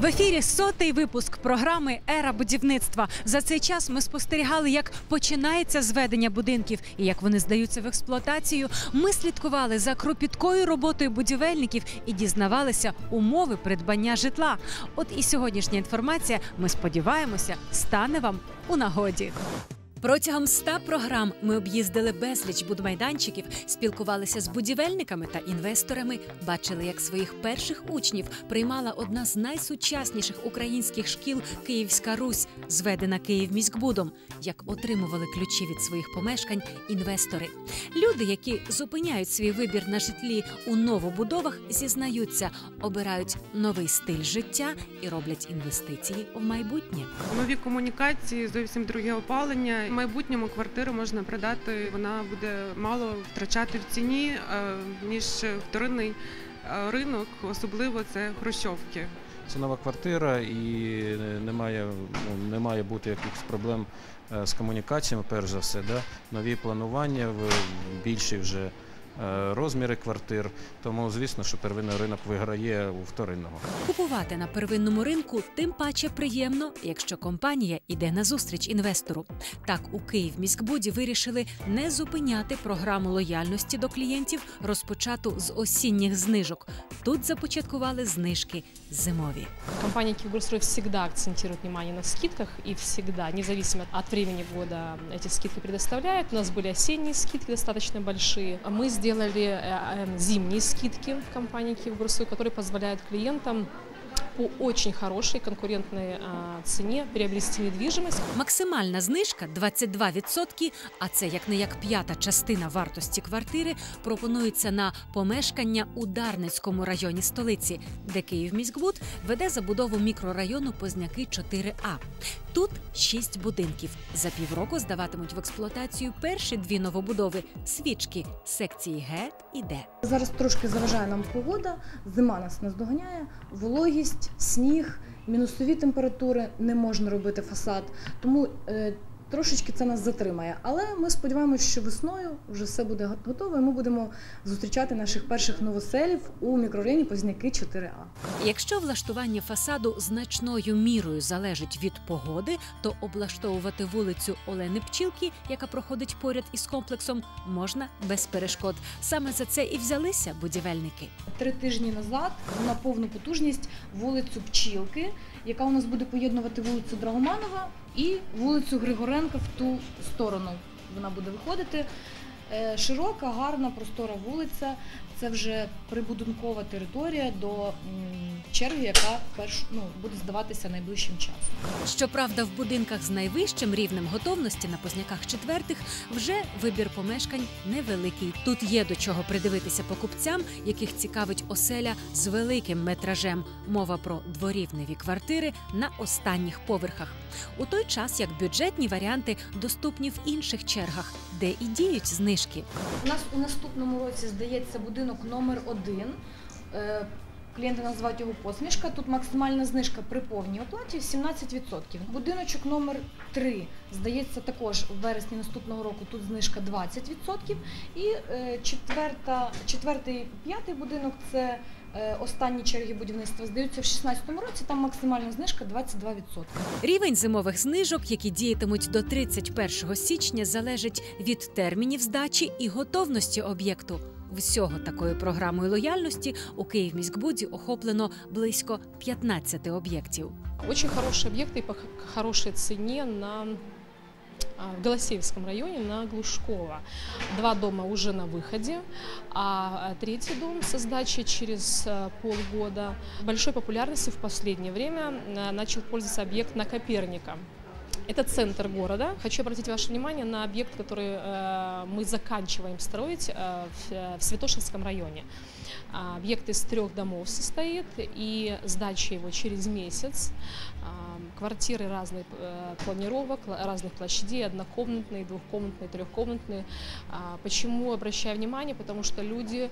В ефірі сотий випуск програми Ера будівництва. За цей час ми спостерігали, як починається зведення будинків і як вони здаються в експлуатацію. Ми слідкували за кропіткою роботою будівельників і дізнавалися умови придбання житла. От і сьогоднішня інформація, ми сподіваємося, стане вам у нагоді. Протягом ста програм ми об'їздили безліч будмайданчиків, спілкувалися з будівельниками та інвесторами, бачили, як своїх перших учнів приймала одна з найсучасніших українських шкіл Київська Русь, зведена Київміськбудом, як отримували ключі від своїх помешкань інвестори. Люди, які зупиняють свій вибір на житлі у новобудовах, зізнаються, обирають новий стиль життя і роблять інвестиції в майбутнє. Нові комунікації, зовсім друге опалення. В майбутньому квартиру можна продати, вона буде мало втрачати в ціні, е, ніж вторинний е, ринок, особливо це хрущовки. Це нова квартира і не має, ну, не має бути якихось проблем е, з комунікаціями, перш за все. Да? Нові планування, більші вже е, розміри квартир. Тому, звісно, що первинний ринок виграє у вторинного. Купувати на первинному ринку тим паче приємно, якщо компанія йде на зустріч інвестору. Так у Київміськбуді вирішили не зупиняти програму лояльності до клієнтів, розпочату з осінніх знижок. Тут започаткували знижки зимові. Компания Киевгорстрой всегда акцентирует внимание на скидках и всегда, независимо от времени года, эти скидки предоставляет. У нас были осенние скидки достаточно большие. Мы сделали э, э, зимние скидки в компании Киевгорстрой, которые позволяют клиентам по очень хорошей конкурентной а, цене приобрести недвижимость. Максимальна знижка 22%, а це як не як п'ята частина вартості квартири, пропонується на помешкання у Дарницькому районі столиці, де Київміськбуд веде забудову мікрорайону Позняки 4А. Тут шість будинків. За півроку здаватимуть в експлуатацію перші дві новобудови свічки секції Г і Д. Зараз трошки заважає нам погода, зима нас наздоганяє, вологість, сніг, мінусові температури, не можна робити фасад. Тому е, трошечки це нас затримає. Але ми сподіваємося, що весною вже все буде го- готово, і ми будемо зустрічати наших перших новоселів у мікрорайоні Позняки 4А. Якщо влаштування фасаду значною мірою залежить від погоди, то облаштовувати вулицю Олени Пчілки, яка проходить поряд із комплексом, можна без перешкод. Саме за це і взялися будівельники. Три тижні назад на повну потужність вулицю Пчілки, яка у нас буде поєднувати вулицю Драгоманова і вулицю Григоренка в ту сторону. Вона буде виходити. Е, Широка, гарна, простора вулиця. Це вже прибудинкова територія до черги, яка перш, ну, буде здаватися найближчим часом. Щоправда, в будинках з найвищим рівнем готовності на позняках четвертих вже вибір помешкань невеликий. Тут є до чого придивитися покупцям, яких цікавить оселя з великим метражем. Мова про дворівневі квартири на останніх поверхах. У той час як бюджетні варіанти доступні в інших чергах, де і діють знижки. У нас у наступному році здається будинок номер один. Клієнти називають його посмішка. Тут максимальна знижка при повній оплаті 17%. Будиночок номер 3 здається також в вересні наступного року. Тут знижка 20%. І е, четверта, четвертий, п'ятий будинок це е, останні черги будівництва здаються в 2016 році. Там максимальна знижка 22%. Рівень зимових знижок, які діятимуть до 31 січня, залежить від термінів здачі і готовності об'єкту Всього такою програмою лояльності у Київміськбуді охоплено близько 15 об'єктів. Очень хорошие объекты по х- хорошей цене на а, в Голосеевском районе на Глушкова. Два дома уже на выходе, а а третий дом со сдачей через а, полгода. Большой популярностью в последнее время а, начал пользоваться объект на Коперника. Это центр города. Хочу обратить ваше внимание на объект, который э, мы заканчиваем строить э, в, в Святошинском районе. А, Объект из трех домов состоит, и сдача его через месяц. А, Квартиры разных э, планировок, ла- разных площадей, однокомнатные, двухкомнатные, трехкомнатные. А, Почему обращаю внимание? Потому что люди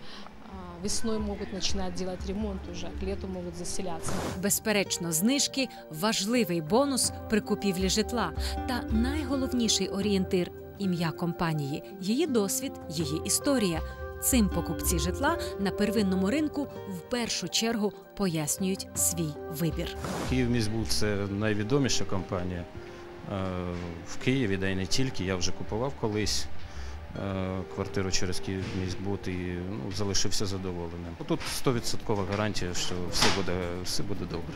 весной могут начинать делать ремонт уже, а к лету могут заселяться. Безперечно, знижки важливий бонус при купівлі житла та найголовніший орієнтир ім'я компанії, її досвід, її історія. Цим покупці житла на первинному ринку в першу чергу пояснюють свій вибір. Київміськбуд це найвідоміша компанія е, в Києві, да й не тільки. Я вже купував колись квартиру через Київміськбуд і ну, залишився задоволеним. Тут 100% гарантія, що все буде, все буде добре.